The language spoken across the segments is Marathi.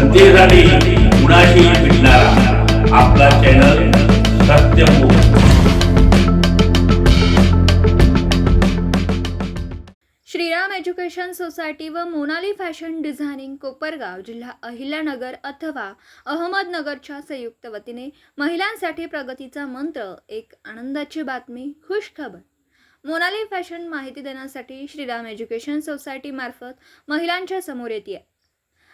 जनतेसाठी कुणाशी भेटणारा. आपला channel Satyamukh Shriram education society व मोनाली फॅशन डिझायनिंग कोपरगाव जिल्हा अहिल्यानगर अथवा अहमदनगरच्या संयुक्त वतीने महिलांसाठी प्रगतीचा मंत्र एक आनंदाची बातमी खुश खबर. मोनाली फॅशन माहिती देण्यासाठी श्रीराम एज्युकेशन सोसायटीमार्फत महिलांच्या समोर येते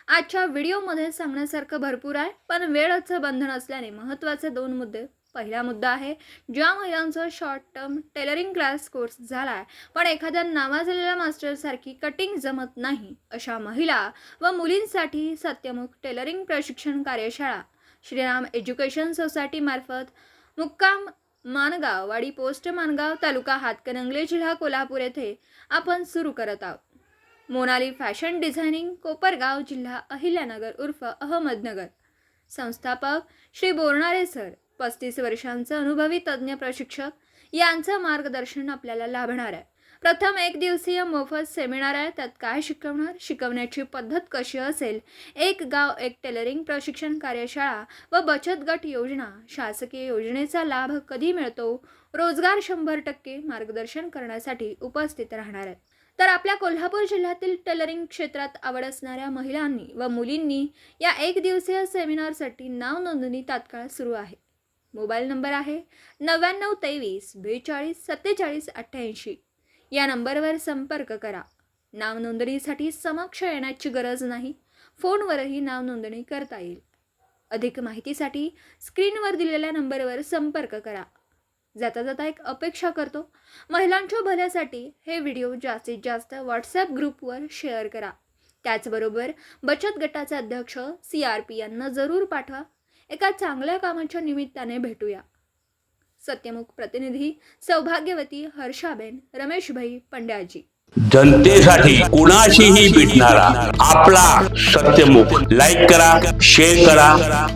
आजच्या व्हिडिओमध्ये सांगण्यासारखं भरपूर आहे पण वेळचं बंधन असल्याने महत्त्वाचे दोन मुद्दे. पहिला मुद्दा आहे ज्या महिलांचा short term tailoring class course झाला आहे पण एखाद्या नावाजलेल्या मास्टरसारखी कटिंग जमत नाही अशा महिला व मुलींसाठी सत्यमुख टेलरिंग प्रशिक्षण कार्यशाळा. श्रीराम एज्युकेशन सोसायटीमार्फत मुक्काम मानगाव वाडी पोस्ट मानगाव तालुका हातकणंगले जिल्हा कोल्हापूर येथे आपण सुरू करत आहोत. मोनाली फॅशन डिझायनिंग कोपरगाव जिल्हा अहिल्यानगर उर्फ अहमदनगर. संस्थापक श्री बोरणारे सर पस्तीस वर्षांचं अनुभवी तज्ज्ञ प्रशिक्षक यांचं मार्गदर्शन आपल्याला लाभणार आहे. प्रथम एक दिवसीय मोफत सेमिनार आहे. त्यात काय शिकवणार? शिकवण्याची पद्धत कशी असेल? एक गाव एक टेलरिंग प्रशिक्षण कार्यशाळा व बचत गट योजना शासकीय योजनेचा लाभ कधी मिळतो? रोजगार शंभर टक्के मार्गदर्शन करण्यासाठी उपस्थित राहणार आहेत. तर आपल्या कोल्हापूर जिल्ह्यातील टेलरिंग क्षेत्रात आवड असणाऱ्या महिलांनी व मुलींनी या एक दिवसीय सेमिनारसाठी नाव नोंदणी तात्काळ सुरू आहे. मोबाईल नंबर आहे नव्याण्णव तेवीस बेचाळीस सत्तेचाळीस अठ्ठ्याऐंशी. या नंबरवर संपर्क करा. नाव नोंदणीसाठी समक्ष येण्याची गरज नाही. फोनवरही नाव नोंदणी करता येईल. अधिक माहितीसाठी स्क्रीनवर दिलेल्या नंबरवर संपर्क करा. जाता जाता एक अपेक्षा करतो. महिलांच्या भल्यासाठी हे व्हिडिओ जास्तीत जास्त व्हॉट्सॲप ग्रुपवर शेअर करा. त्याचबरोबर बचत गटाचे अध्यक्ष सी आर पी यांना जरूर पाठवा. एका चांगल्या कामाच्या निमित्ताने भेटूया. सत्यमुख प्रतिनिधी सौभाग्यवती हर्षाबेन रमेशभाई पंड्याजी. जनतेसाठी कुणाशीही भेटणारा आपला सत्यमुख. लाईक करा शेअर करा